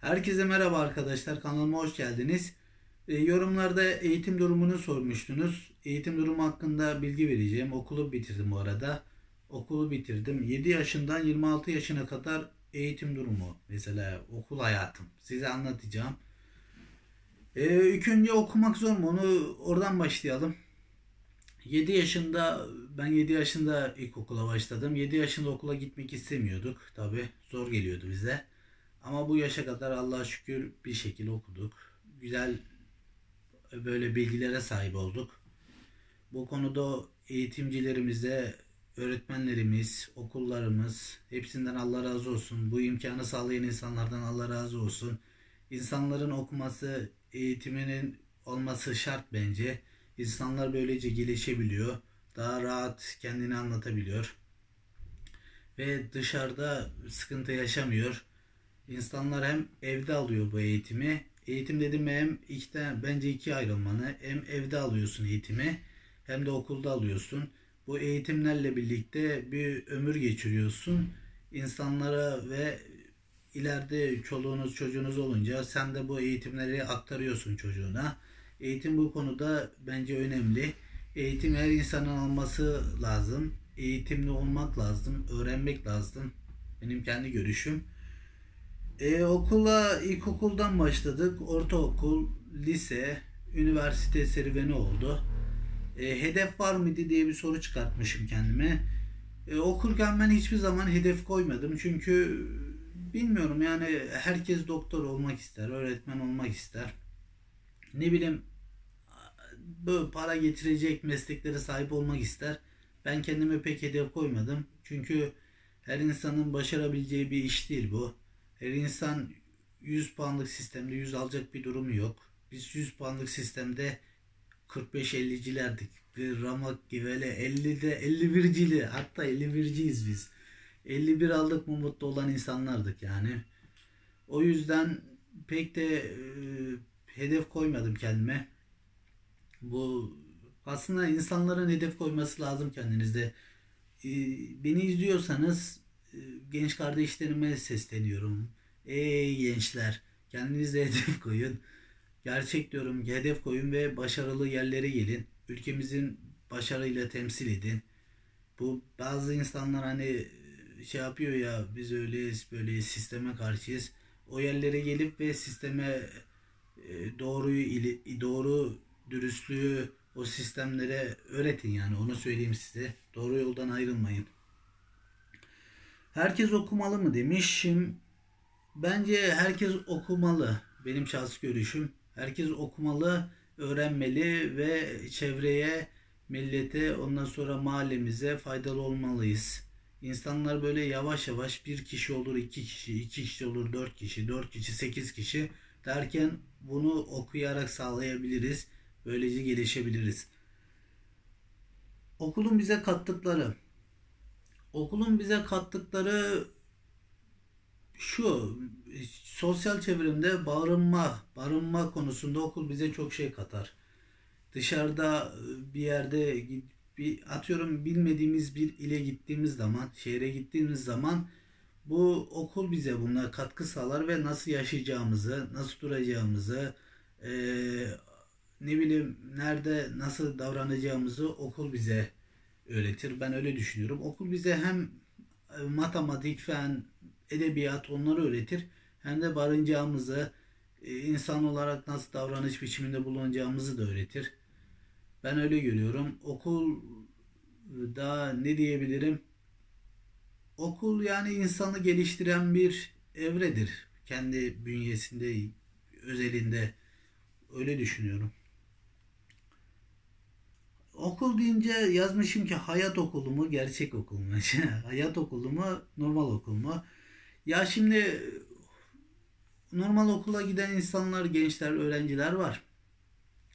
Herkese merhaba arkadaşlar. Kanalıma hoş geldiniz. E, yorumlarda eğitim durumunu sormuştunuz. Eğitim durumu hakkında bilgi vereceğim. Okulu bitirdim bu arada. Okulu bitirdim. 7 yaşından 26 yaşına kadar eğitim durumu. Mesela okul hayatım. Size anlatacağım. E, ilk önce okumak zor mu? Onu oradan başlayalım. 7 yaşında ben 7 yaşında ilkokula başladım. 7 yaşında okula gitmek istemiyorduk. Tabi zor geliyordu bize. Ama bu yaşa kadar Allah'a şükür bir şekilde okuduk. Güzel böyle bilgilere sahip olduk. Bu konuda eğitimcilerimize, öğretmenlerimiz, okullarımız hepsinden Allah razı olsun. Bu imkanı sağlayan insanlardan Allah razı olsun. İnsanların okuması, eğitiminin olması şart bence. İnsanlar böylece gelişebiliyor. Daha rahat kendini anlatabiliyor. Ve dışarıda sıkıntı yaşamıyor. İnsanlar hem evde alıyor bu eğitimi. Eğitim dedim hem iki bence iki ayrılmanı. Hem evde alıyorsun eğitimi hem de okulda alıyorsun. Bu eğitimlerle birlikte bir ömür geçiriyorsun. İnsanlara ve ileride çoluğunuz çocuğunuz olunca sen de bu eğitimleri aktarıyorsun çocuğuna. Eğitim bu konuda bence önemli. Eğitim her insanın alması lazım. Eğitimli olmak lazım. Öğrenmek lazım. Benim kendi görüşüm. E, okula ilkokuldan başladık. Ortaokul, lise, üniversite serüveni oldu. E, hedef var mıydı diye bir soru çıkartmışım kendime. E, okurken ben hiçbir zaman hedef koymadım. Çünkü bilmiyorum yani herkes doktor olmak ister, öğretmen olmak ister. Ne bileyim böyle para getirecek mesleklere sahip olmak ister. Ben kendime pek hedef koymadım. Çünkü her insanın başarabileceği bir iş değil bu. Her insan 100 puanlık sistemde 100 alacak bir durumu yok. Biz 100 puanlık sistemde 45-50'cilerdik. Bir ramak gibi öyle 50'de 51'cili hatta 51'ciyiz biz. 51 aldık mı mutlu olan insanlardık yani. O yüzden pek de e, hedef koymadım kendime. Bu aslında insanların hedef koyması lazım kendinizde. E, beni izliyorsanız genç kardeşlerime sesleniyorum. Ey gençler kendinize hedef koyun. Gerçek diyorum hedef koyun ve başarılı yerlere gelin. Ülkemizin başarıyla temsil edin. Bu bazı insanlar hani şey yapıyor ya biz öyleyiz böyle sisteme karşıyız. O yerlere gelip ve sisteme e, doğruyu doğru dürüstlüğü o sistemlere öğretin yani onu söyleyeyim size. Doğru yoldan ayrılmayın. Herkes okumalı mı demişim. Bence herkes okumalı. Benim şahsi görüşüm. Herkes okumalı, öğrenmeli ve çevreye, millete, ondan sonra mahallemize faydalı olmalıyız. İnsanlar böyle yavaş yavaş bir kişi olur, iki kişi, iki kişi olur, dört kişi, dört kişi, sekiz kişi derken bunu okuyarak sağlayabiliriz. Böylece gelişebiliriz. Okulun bize kattıkları. Okulun bize kattıkları şu sosyal çevremde barınma, barınma konusunda okul bize çok şey katar. Dışarıda bir yerde bir atıyorum bilmediğimiz bir ile gittiğimiz zaman, şehre gittiğimiz zaman bu okul bize buna katkı sağlar ve nasıl yaşayacağımızı, nasıl duracağımızı, e, ne bileyim nerede nasıl davranacağımızı okul bize öğretir. Ben öyle düşünüyorum. Okul bize hem e, matematik, fen, edebiyat onları öğretir. Hem de barınacağımızı, e, insan olarak nasıl davranış biçiminde bulunacağımızı da öğretir. Ben öyle görüyorum. Okul da ne diyebilirim? Okul yani insanı geliştiren bir evredir. Kendi bünyesinde, özelinde öyle düşünüyorum. Okul deyince yazmışım ki hayat okulu mu gerçek okul mu? hayat okulu mu normal okul mu? Ya şimdi normal okula giden insanlar, gençler, öğrenciler var.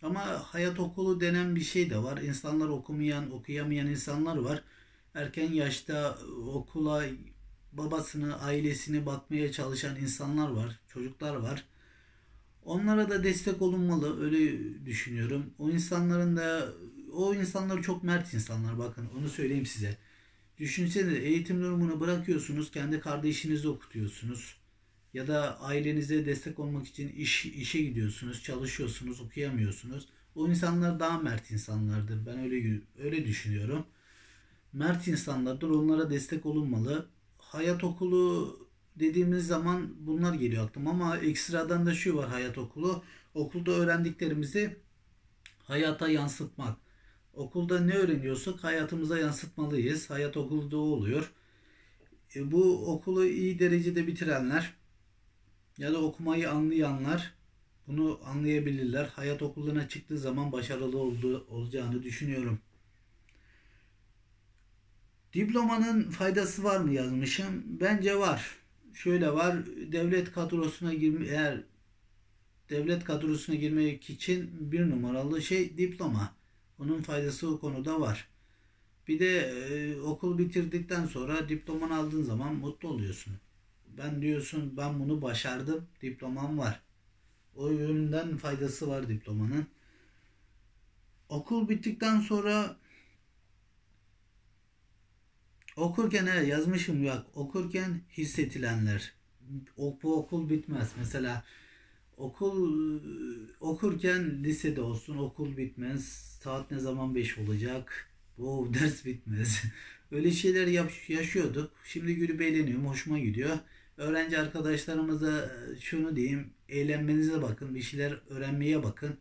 Ama hayat okulu denen bir şey de var. İnsanlar okumayan, okuyamayan insanlar var. Erken yaşta okula babasını, ailesini bakmaya çalışan insanlar var, çocuklar var. Onlara da destek olunmalı öyle düşünüyorum. O insanların da o insanlar çok mert insanlar bakın onu söyleyeyim size. Düşünsene eğitim durumunu bırakıyorsunuz kendi kardeşinizi okutuyorsunuz. ya da ailenize destek olmak için iş işe gidiyorsunuz, çalışıyorsunuz, okuyamıyorsunuz. O insanlar daha mert insanlardır. Ben öyle öyle düşünüyorum. Mert insanlardır. Onlara destek olunmalı. Hayat okulu dediğimiz zaman bunlar geliyor aklıma ama ekstradan da şu var hayat okulu. Okulda öğrendiklerimizi hayata yansıtmak. Okulda ne öğreniyorsak hayatımıza yansıtmalıyız. Hayat okulda oluyor. E, bu okulu iyi derecede bitirenler ya da okumayı anlayanlar bunu anlayabilirler. Hayat okuluna çıktığı zaman başarılı olduğu, olacağını düşünüyorum. Diplomanın faydası var mı yazmışım? Bence var. Şöyle var. Devlet kadrosuna girme eğer devlet kadrosuna girmek için bir numaralı şey diploma. Onun faydası o konuda var. Bir de e, okul bitirdikten sonra diplomanı aldığın zaman mutlu oluyorsun. Ben diyorsun ben bunu başardım. Diplomam var. O yönden faydası var diplomanın. Okul bittikten sonra okurken he, yazmışım yok. Okurken hissetilenler. Bu okul bitmez. Mesela okul okurken lisede olsun okul bitmez. Saat ne zaman 5 olacak? Bu ders bitmez. Öyle şeyler yaşıyorduk. Şimdi gülüp eğleniyorum. Hoşuma gidiyor. Öğrenci arkadaşlarımıza şunu diyeyim. Eğlenmenize bakın. Bir şeyler öğrenmeye bakın.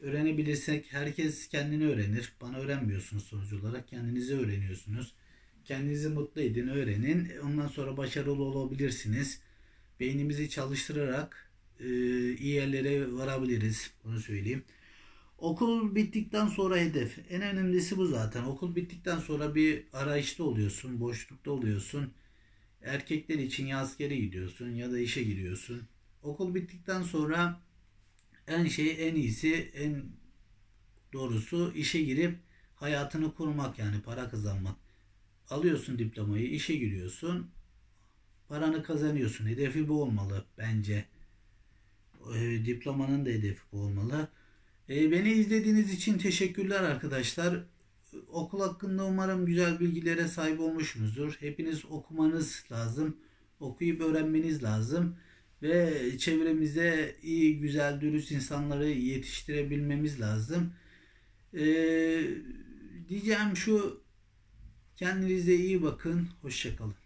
Öğrenebilirsek herkes kendini öğrenir. Bana öğrenmiyorsunuz sonuç olarak. Kendinizi öğreniyorsunuz. Kendinizi mutlu edin, öğrenin. Ondan sonra başarılı olabilirsiniz. Beynimizi çalıştırarak e, iyi yerlere varabiliriz. Bunu söyleyeyim. Okul bittikten sonra hedef. En önemlisi bu zaten. Okul bittikten sonra bir arayışta oluyorsun, boşlukta oluyorsun. Erkekler için ya askere gidiyorsun ya da işe giriyorsun. Okul bittikten sonra en şey en iyisi en doğrusu işe girip hayatını kurmak yani para kazanmak. Alıyorsun diplomayı, işe giriyorsun. Paranı kazanıyorsun. Hedefi bu olmalı bence. E, diplomanın da hedefi bu olmalı. E, beni izlediğiniz için teşekkürler arkadaşlar. Okul hakkında umarım güzel bilgilere sahip olmuşsunuzdur. Hepiniz okumanız lazım. Okuyup öğrenmeniz lazım. Ve çevremizde iyi, güzel, dürüst insanları yetiştirebilmemiz lazım. Ee, diyeceğim şu Kendinize iyi bakın. Hoşçakalın.